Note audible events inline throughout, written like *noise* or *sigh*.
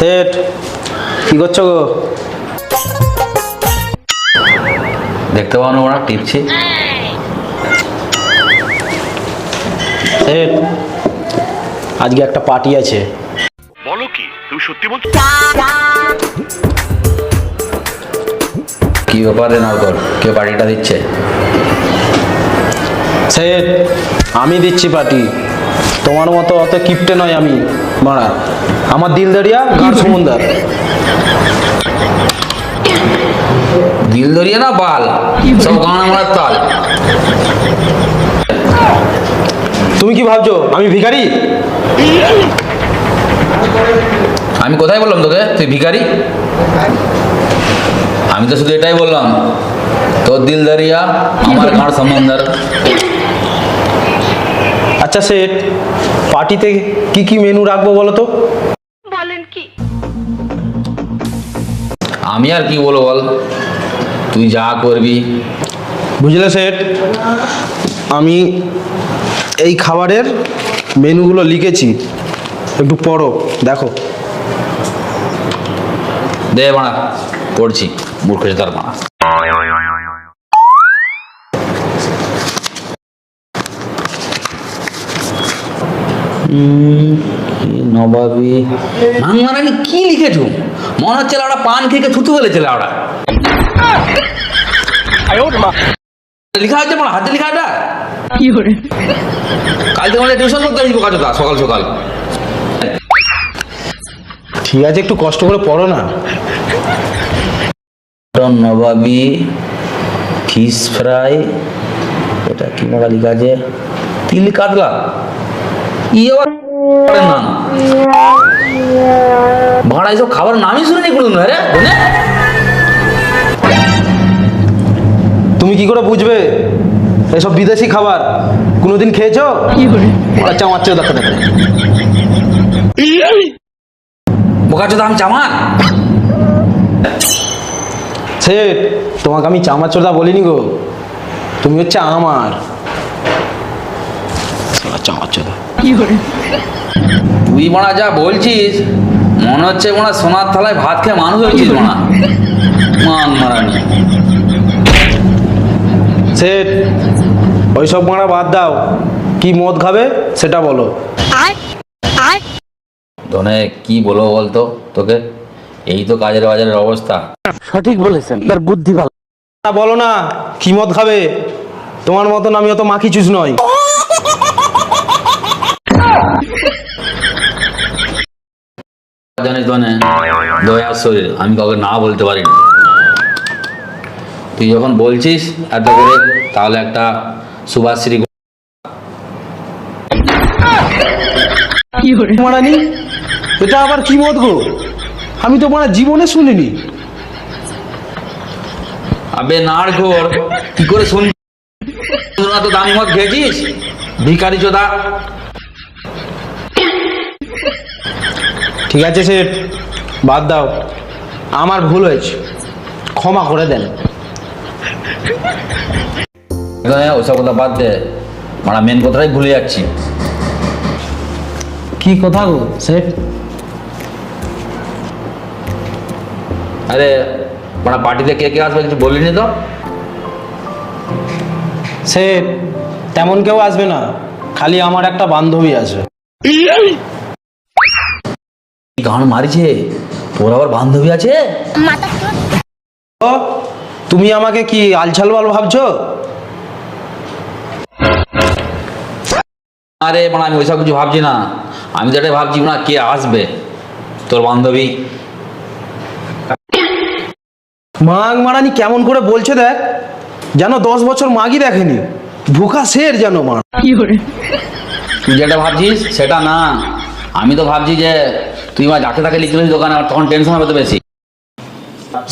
Set. কি করছ গো? দেখতে পাও না ওরা টিপছি। সেট। আজকে একটা পার্টি আছে। বলো কি তুমি সত্যি বলছো? কি ব্যাপারে নারকল কে পার্টিটা দিচ্ছে? সেট আমি দিচ্ছি পার্টি তোমার মতো অত কিপটে নয় আমি। মারা আমার দিল দাঁড়িয়া গান সমুন্দার দিল দরিয়া না বাল? সব গান আমার তাল। তুমি কি ভাবছ, আমি ভিখারি? আমি কোথায় বললাম তোকে? তুই ভিখারি? আমি তো শুধু এটাই বললাম, তোর দিল দরিয়া আমার গাঁড় সমন্দর আচ্ছা সেট পার্টিতে কি কি মেনু রাখব বলো তো বলেন কি? আমি আর কি বলব বল? তুই যা করবি। বুঝলে সেট আমি এই খাবারের মেনুগুলো লিখেছি। একটু পড়ো দেখো। দে মানা পড়ছি মূর্খ তার মানা নবাবি। মাংমারানি কি লিখেছো? মনে হচ্ছে ওরা পান খেয়ে থুতু ফেলেছে ওরা লেখা হচ্ছে আমার হাতে লেখা এটা কালকে আমাদের টিউশন করতে আসব কাজটা সকাল সকাল। ঠিক আছে একটু কষ্ট করে পড়ো না। নবাবি ফিশ ফ্রাই এটা কি মোড়া লিখা আছে? তিল কাতলা। ই আবার নাম ভাড়া এসব খাবার নামই শুনে কোনোদিন রে তুমি কি করে বুঝবে? এসব বিদেশি খাবার। কোনোদিন খেয়েছো? আচ্ছা আমার চেয়ে দেখো দেখো বোকা চোদা আমি চামান সেট তোমাকে আমি চামাচোদা বলিনি গো। তুমি হচ্ছে আমার। চামাচোদা তুই মারা যা বলছিস মনে হচ্ছে মারা সোনার থালায় ভাত খেয়ে মানুষ হয়েছিস মারা মান মারানি। সেট ওইসব মারা বাদ দাও। কি মদ খাবে সেটা বলো। ধনে কি বলব বলতো তোকে? এই তো কাজের বাজারের অবস্থা। সঠিক বলেছেন তার বুদ্ধি ভালো। বলো না কি মদ খাবে? তোমার মতন আমি অত মাখি চুষ নয় জানিস ধনে দয়ার শরীর আমি কাউকে না বলতে পারি না তুই যখন বলছিস এত করে তাহলে একটা সুভাশ্রী মারানি এটা আবার কি মদ গো? আমি তো মারা জীবনে শুনিনি। আবে নাড় ঘোর কি করে শুন তোরা তো দামি মদ খেয়েছিস? ভিকারি চোদা ঠিক আছে সেট বাদ দাও। আমার ভুল হয়েছে। ক্ষমা করে দেন। ওসব কথা বাদ দে। মারা মেন কথাটাই ভুলে যাচ্ছি। কি কথা গো সেট? আরে মারা পার্টিতে কে কে আসবে কিছু বলিনি তো? সেট তেমন কেউ আসবে না। খালি আমার একটা বান্ধবী আসবে কি গান মারিছে? তোর আবার বান্ধবী আছে? তুমি আমাকে কি আলছাল বাল ভাবছ? আরে মানে আমি ওইসব কিছু ভাবছি না। আমি তো এটাই ভাবছি না কে আসবে? তোর বান্ধবী। মাগ মারানি কেমন করে বলছে দেখ? যেন দশ বছর মাগই দেখেনি। ভুকা শের যেন মা তুই যেটা ভাবছিস সেটা না। আমি তো ভাবছি যে তুই আমার যাকে তাকে লিখে দোকানে আমার তখন টেনশন হবে তো বেশি।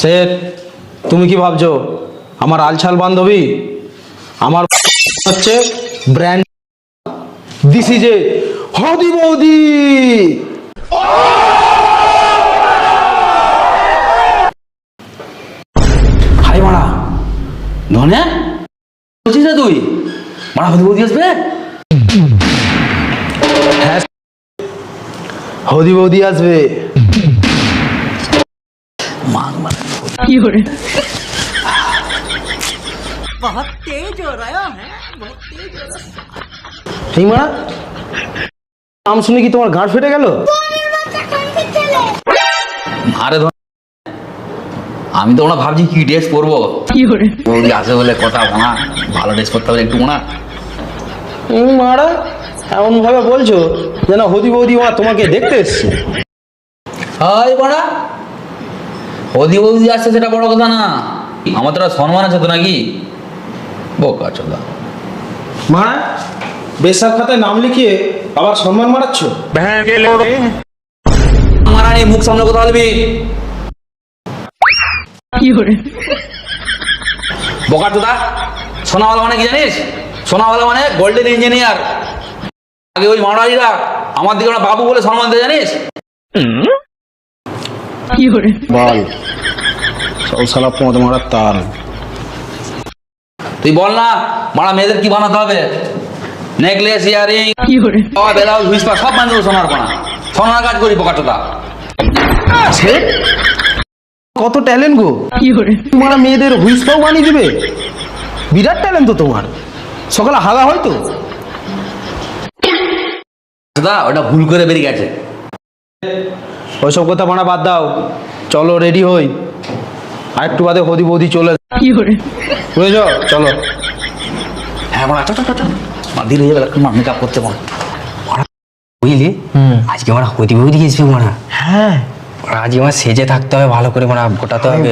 সেট তুমি কি ভাবছ? আমার আলছাল বান্ধবী, আমার হচ্ছে ব্র্যান্ড দিস ইজ এ হদি বৌদি। হাই মারা, ধনে? বলছিস তুই? মারা হদি বৌদি আসবে? হদি বৌদি আসবে। নাম শুনে কি তোমার ঘাট ফেটে গেল? আরে আমি তো ওনা ভাবছি কি ড্রেস পরবো। কি করে আসে বলে কথা ওনা ভালো ড্রেস পরতে হবে একটু ওনা। মারা এমন ভাবে বলছো যেন হদি বৌদি মা তোমাকে দেখতে এসছে। হাই বড়া হদি বৌদি আসছে সেটা বড় কথা না। আমার তো সম্মান আছে তো নাকি? বোকা চোদা। মারা বেসাব খাতায় নাম লিখিয়ে আবার সম্মান মারাচ্ছ? আমার আর এই মুখ সামনে কথা বলবি বোকা চোদা সোনাওয়ালা মানে কি জানিস? সোনাওয়ালা মানে গোল্ডেন ইঞ্জিনিয়ার। আগে ওই মারারিরা আমার দিকে ওরা বাবু বলে সম্মান দেয় জানিস? বল। সালা পদ মারার তাল। তুই বল না মারা মেয়েদের কি বানাতে হবে? নেকলেস ইয়ারিং বেলাউজ হুইসপা সব বানিয়ে দেবো সোনার বানা সোনার কাজ করি বোকা কত ট্যালেন্ট গো। তোমার মেয়েদের হুইসপাও বানিয়ে দিবে। বিরাট ট্যালেন্ট তো তোমার। সকালে হাগা হয়তো চোদা ওটা ভুল করে বেরিয়ে গেছে। ওইসব কথা বানা বাদ দাও। চলো রেডি হই। আর একটু বাদে হদি বৌদি চলে বুঝেছ? চলো। হ্যাঁ মারা চল চল চল, চল। হয়ে গেল মা মেকআপ করতে মা। বুঝলি? আজকে আমরা হতি বৌদি গেছি মারা হ্যাঁ। আজ আমার সেজে থাকতে হবে ভালো করে মানে গোটাতে হবে।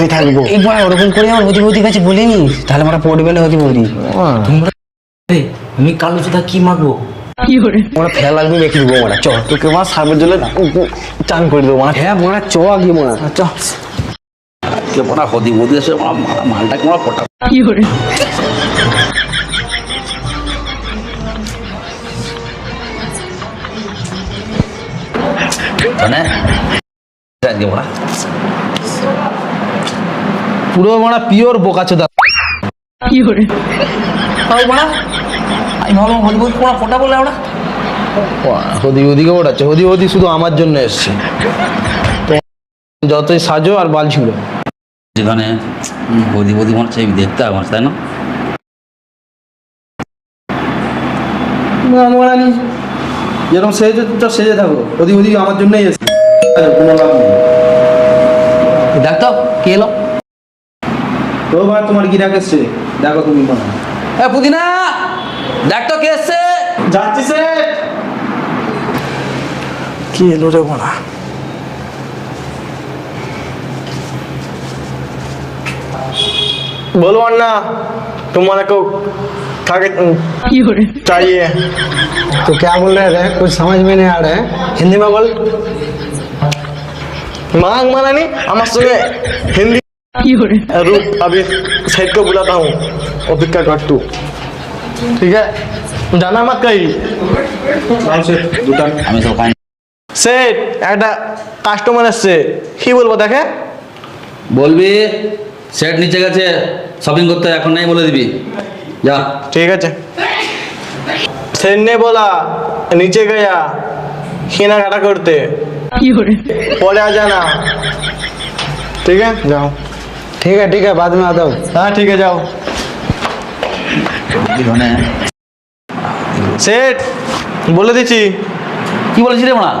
মেকআপ বড় ওরকম করে আমার হতি বৌদির কাছে বলিনি। তাহলে আমরা পড়বে না হতি বৌদি। তোমরা আমি কালো জুতা কি মারবো আমরা ফেলা লাগবে মেখে দেবো মানে চ তোকে আমার সার্বের জন্য চান করে দেবো মানে হ্যাঁ মোরা চ আগে মোরা চ কে হদি বদি এসে মারা মারা- মালটাকে মারা ফোটা মানে আজকে বড়া পুরো মানে পিওর বোকাচোদা তাই বড়া আমি ভাবলাম হদি বদি কোনা ফোটা বলে ওরা হদি ওদিকে ওড়াচ্ছে হদি ওদি শুধু আমার জন্য এসছে যতই সাজো আর বাল ছিল যেখানে বদি বদি মনে হচ্ছে দেখতে হবে তাই না যেরকম সেজে তো সেজে থাকো হদি ওদি আমার জন্যই এসছে কোনো লাভ নেই। দেখ কে এলো? তো ভাই তোমার গিরাক এসছে? দেখো তুমি মনে হয়। এ পুদিনা কে এসছে। যাচ্ছি সে। কি এলো রে বলা बोलो अन्ना तुम्हारे को क्या कहते- चाहिए तो क्या बोल रहे थे कुछ समझ में नहीं आ रहा है हिंदी में बोल मांग माना नहीं हम सुने हिंदी रुक अभी सेठ को बुलाता हूँ और पिक्का काट तू ठीक है जाना मत कहीं আমি তো পাই সেট একটা কাস্টমার এসছে কি বলবো দেখে বলবি সেট নিচে গেছে শপিং করতে এখন নাই বলে দিবি যা ठीक है सेठ ने बोला नीचे गया खीना घाटा करते पड़े आ जाना ठीक है जाओ ठीक है ठीक है बाद में आता हूँ हाँ ठीक है जाओ মানে সেট বলে দিচ্ছি কি বলেছি রে মা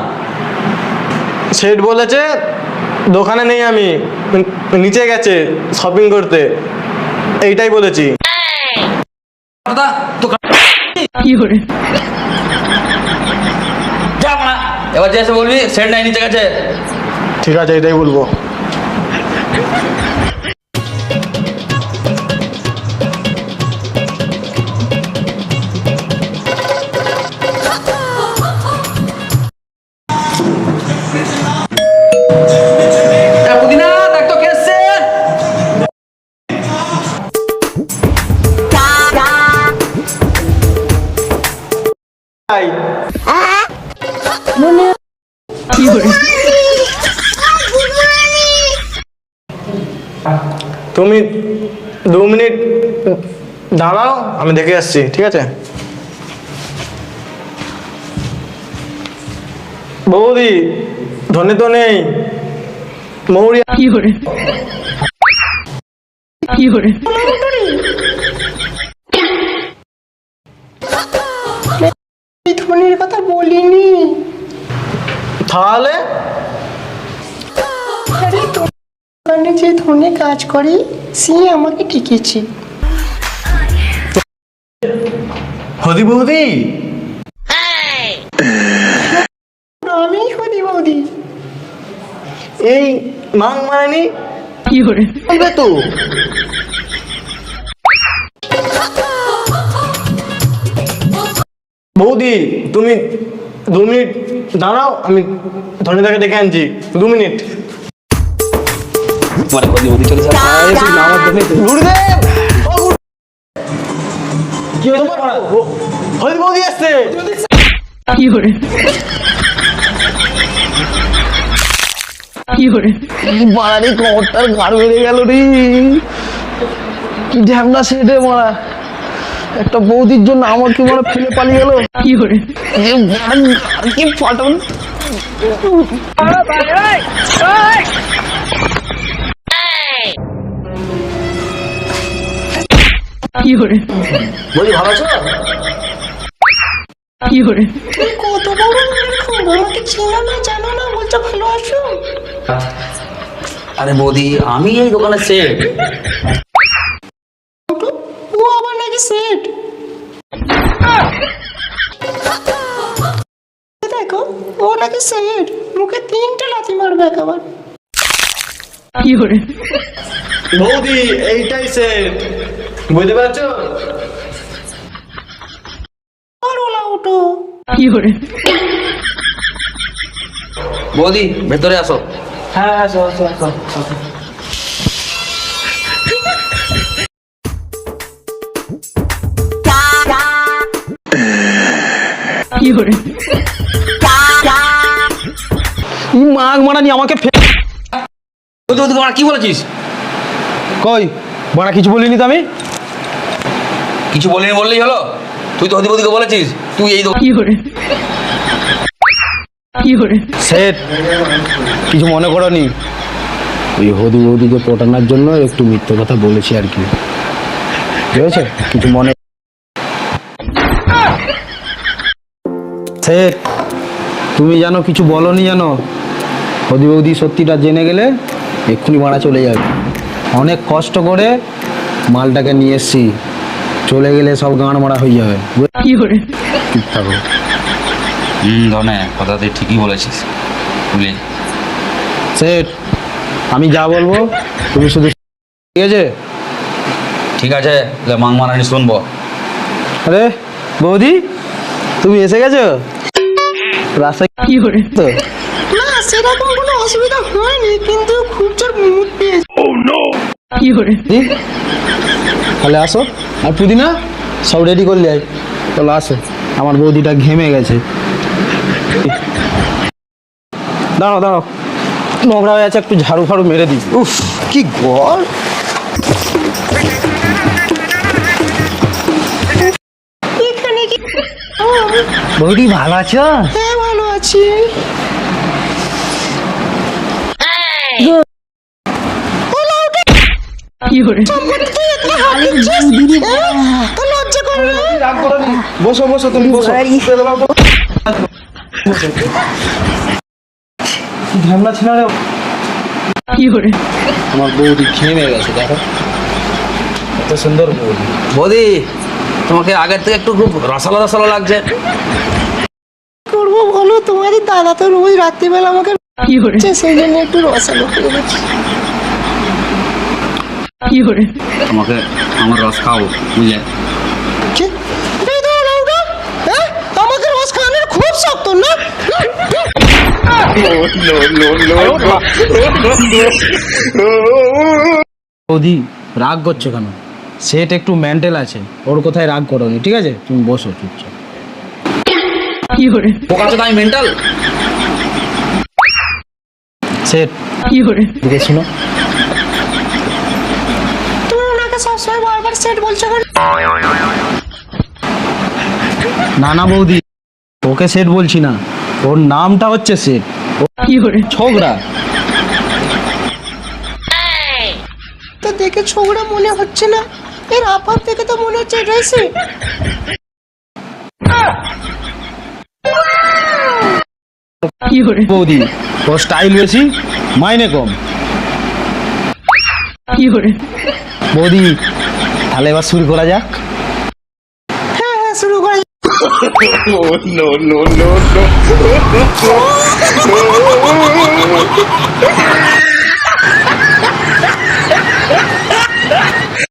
সেট বলেছে দোকানে নেই আমি নিচে গেছে শপিং করতে এইটাই বলেছি। এবার যে এসে বলবি সেট নাই নিচে গেছে। ঠিক আছে এটাই বলব। তুমি দু মিনিট দাঁড়াও আমি দেখে আসছি ঠিক আছে? বৌদি ধনে তো নেই। মৌরিয়া ধনির কথা বলিনি। তাহলে? আরে যে ধনে কাজ করে সে আমাকে ঠেকেছে। হদি বৌদি? আমি হদি বৌদি। এই মাং মারানি? বলবে তো। বৌদি তুমি দু মিনিট। দাঁড়াও, আমি ধনীদাকে ডেকে আনছি। দু মিনিট। কি ঘাড় বেড়ে গেল রে। কি সেটে মারা। একটা বৌদির জন্য আমার কি মারা ফেলে পালিয়ে গেল? কি করে কি ফাটন বলি ভালো আছো? কত বড় আমাকে চেনো না জানো না বলছো ভালো আছো। আরে বৌদি আমি এই দোকানে সেট সেট দেখো ও নাকি সেট মুখে তিনটে লাথি মারবে একেবারে। বৌদি এইটাই সেট বুঝতে পারছ? বৌদি ভেতরে আসো। হ্যাঁ আসো আসো আসো। আসো। ই মাগ আমাকে তুই তো ওদিকে কি বলেছিস? কই? বাড়া কিছু বলিনি তো আমি? কিছু বলিনি বললেই হলো? তুই তো হদি বদিকে বলেছিস। তুই এই দোকান সেট কিছু মনে করনি? ওই হদি বৌদিকে পটানোর জন্য একটু মিথ্যে কথা বলেছি আর কি। ঠিক আছে কিছু মনে সেট। তুমি জানো কিছু বলনি জানো? হদি বৌদি সত্যিটা জেনে গেলে এক্ষুনি মারা চলে যাবে। অনেক কষ্ট করে মালটাকে নিয়ে এসছি। চলে গেলে সব গাঁড় মারা হয়ে যাবে। থাকো হুম ধনে কথা তুই ঠিকই বলেছিস। বুঝলি? সেট আমি যা বলব তুমি শুধু ঠিক আছে? ঠিক আছে মাং মারানি শুনব। আরে বৌদি তুমি এসে গেছো? *laughs* রাস্তায় তো না সেরকম কোনো অসুবিধা হয়নি কিন্তু খুব জোর মুড পেয়েছে। দি? তাহলে আসো। আর পুদিনা সব রেডি করলে আয়। চলো আসো। আমার বৌদিটা ঘেমে গেছে। দাঁড়াও দাঁড়াও। নোংরা হয়ে আছে একটু ঝাড়ু ফাড়ু মেরে দিই। উফ কি গড়! কি বৌদি ভালো আছো? ভালো আছি। তো লজ্জা বসো বসো তুমি বসো ঘেমনা ছিল আমার বৌদি ঘেমে গেছে দেখো। এত সুন্দর বৌদি। বৌদি তোমাকে আগের থেকে একটু খুব রসালো রসালো লাগছে। করব বলো? তোমাদের দাদা তো রোজ রাত্রিবেলা আমাকে সেই জন্য একটু রসালো করে দিচ্ছি। তোমাকে আমার রস খাও বুঝলে? কি? এই তো লাউডা, হ্যাঁ? আমাকে রস খাওয়ানোর খুব শক্ত না? বৌদি রাগ করছ কেন? সেট একটু মেন্টাল আছে ওর কোথায় রাগ করোনি ঠিক আছে? তুমি বসো চুপচাপ। পোকা তো আমি মেন্টাল সেট দিকে শুনো তুমি ওনাকে সবসময় বারবার সেট বলছো না না বৌদি ওকে সেট বলছি না। ওর নামটা হচ্ছে সেট কি করে ছোকরা তো দেখে ছোকরা মনে হচ্ছে না। এর আপাত দেখে তো মনে হচ্ছে এটাই সে বৌদি তোর স্টাইল বেশি? মাইনে কম। বৌদি তাহলে এবার শুরু করা যাক। হ্যাঁ হ্যাঁ শুরু করা no, no, no, no.